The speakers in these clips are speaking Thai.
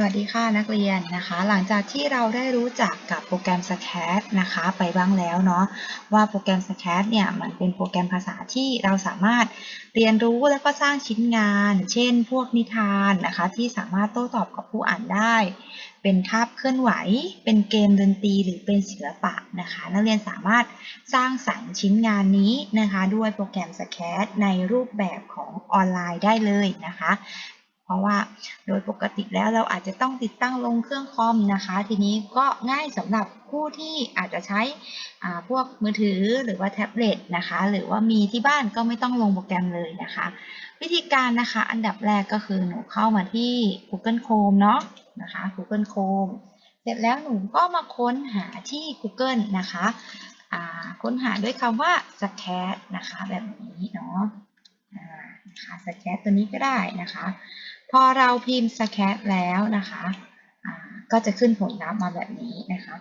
สวัสดีค่ะนักเรียนนะคะ หลังจากที่เราได้รู้จักกับโปรแกรม SCAD นะคะไปบ้างแล้วเนาะว่าโปรแกรม SCAD เนี่ยมันเป็นโปรแกรมภาษาที่เราสามารถเรียนรู้แล้วก็สร้างชิ้นงาน เช่น พวกนิทานนะคะ ที่สามารถโต้ตอบกับผู้อ่านได้ เป็นภาพเคลื่อนไหว เป็นเกมดนตรีหรือเป็นศิลปะนะคะ นักเรียนสามารถสร้างสรรค์ชิ้นงานนี้นะคะ ด้วยโปรแกรม SCAD ในรูปแบบของออนไลน์ได้เลยนะคะ เพราะว่าโดยปกติแล้วเราอาจจะต้องติดตั้งลงเครื่องคอมนะคะ ทีนี้ก็ง่ายสำหรับผู้ที่อาจจะใช้พวกมือถือหรือว่าแท็บเล็ตนะคะ หรือว่ามีที่บ้านก็ไม่ต้องลงโปรแกรมเลยนะคะ วิธีการนะคะอันดับแรกก็คือหนูเข้ามาที่ Google Chrome เนาะนะคะ Google Chrome เสร็จแล้วหนูก็มาค้นหาที่ Google นะคะค้นหาด้วยคำว่า SCAD นะคะ แบบนี้เนาะนะคะ SCAD ตัวนี้ก็ได้นะคะ พอเราพิมพ์ scat แล้วนะคะก็จะขึ้นผลลัพธ์มาแบบนี้นะคะ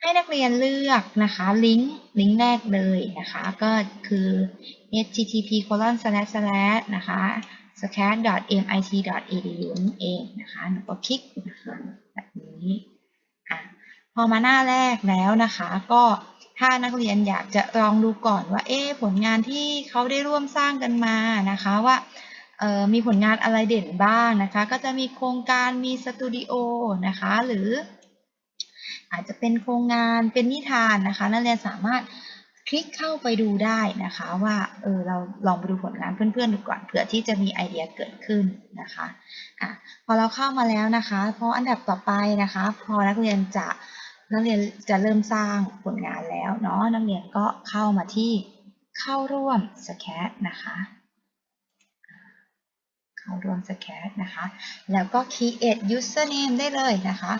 ให้นักเรียนเลือกนะคะลิงก์ลิงก์แรกเลยนะคะ ก็คือ http colon slash slash นะคะ scat mit edu นั่นเองนะคะหนูก็คลิกนะคะแบบนี้อะพอมาหน้าแรกแล้วนะคะ ก็ถ้านักเรียนอยากจะลองดูก่อนว่า เอ๊ผลงานที่เขาได้ร่วมสร้างกันมานะคะว่า มีผลงานอะไรเด่นบ้างนะคะ ก็จะมีโครงการมีสตูดิโอนะคะ หรืออาจจะเป็นโครงงานเป็นนิทานนะคะ นักเรียนสามารถคลิกเข้าไปดูได้นะคะว่าเออเราลองไปดูผลงานเพื่อนๆดูก่อนเผื่อที่จะมีไอเดียเกิดขึ้นนะคะอะพอเราเข้ามาแล้วนะคะ พออันดับต่อไปนะคะ พอนักเรียนจะนักเรียนจะเริ่มสร้างผลงานแล้วเนาะนักเรียนก็เข้ามาที่เข้าร่วม SCAD นะคะ เข้ารวม SCAD นะคะ แล้วก็ create username ได้เลยนะคะ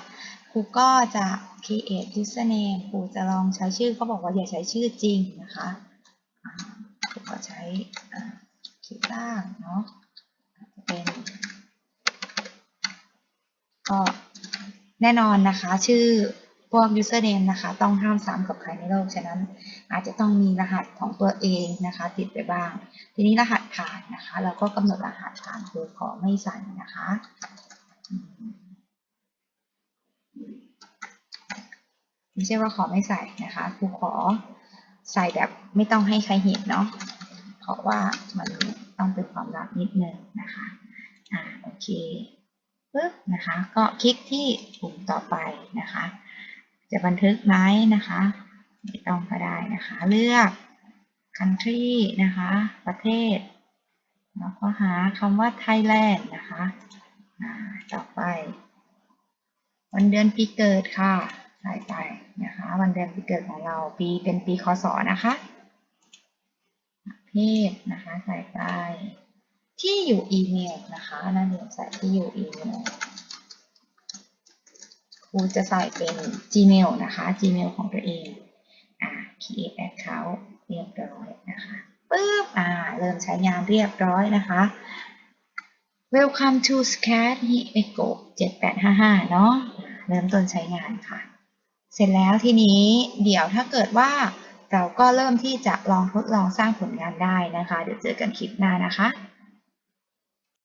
ครูก็จะ create username ครูจะลองใช้ชื่อเขาบอกว่าอย่าใช้ชื่อจริงนะคะอ่าครูก็ใช้คิดล่างเนาะเป็นก็แน่นอนนะคะ ชื่อ พวก username นะคะ ต้องห้ามซ้ำกับใครในโลก ฉะนั้นอาจจะต้องมีรหัสของตัวเองนะคะ ติดไปบ้าง ทีนี้รหัสผ่านนะคะ เราก็กำหนดรหัสผ่านโดยขอไม่ใส่นะคะ ไม่ใช่ว่าขอไม่ใส่นะคะครูขอใส่แบบไม่ต้องให้ใครเห็นเนาะเพราะว่ามันต้องเป็นความลับนิดนึงนะคะอ่าโอเคปึ๊บนะคะ ก็คลิกที่ปุ่มต่อไปนะคะ จะบันทึกไหมนะคะไม่ต้องก็ได้นะคะ เลือก country นะคะ ประเทศ แล้วก็หาคำว่า Thailand นะคะต่อไป วันเดือนปีเกิดค่ะใส่ไปนะคะ วันเดือนปีเกิดของเราปีเป็นปีคศนะคะเภทนะคะใส่ไปที่อยู่อีเมลนะคะนั่นเองใส่ที่อยู่อีเมล ครูจะใส่เป็น Gmail นะคะ Gmail ของตัวเองอ่า create account เรียบร้อยนะคะปึ๊บอ่าเริ่มใช้งานเรียบร้อยนะคะ Welcome to SCAD h e c o 7855 เนาะเริ่มต้นใช้งานค่ะ เสร็จแล้วทีนี้เดี๋ยวถ้าเกิดว่าเราก็เริ่มที่จะลองทดลองสร้างผลงานได้นะคะ เดี๋ยวเจอกันคลิปหน้านะคะ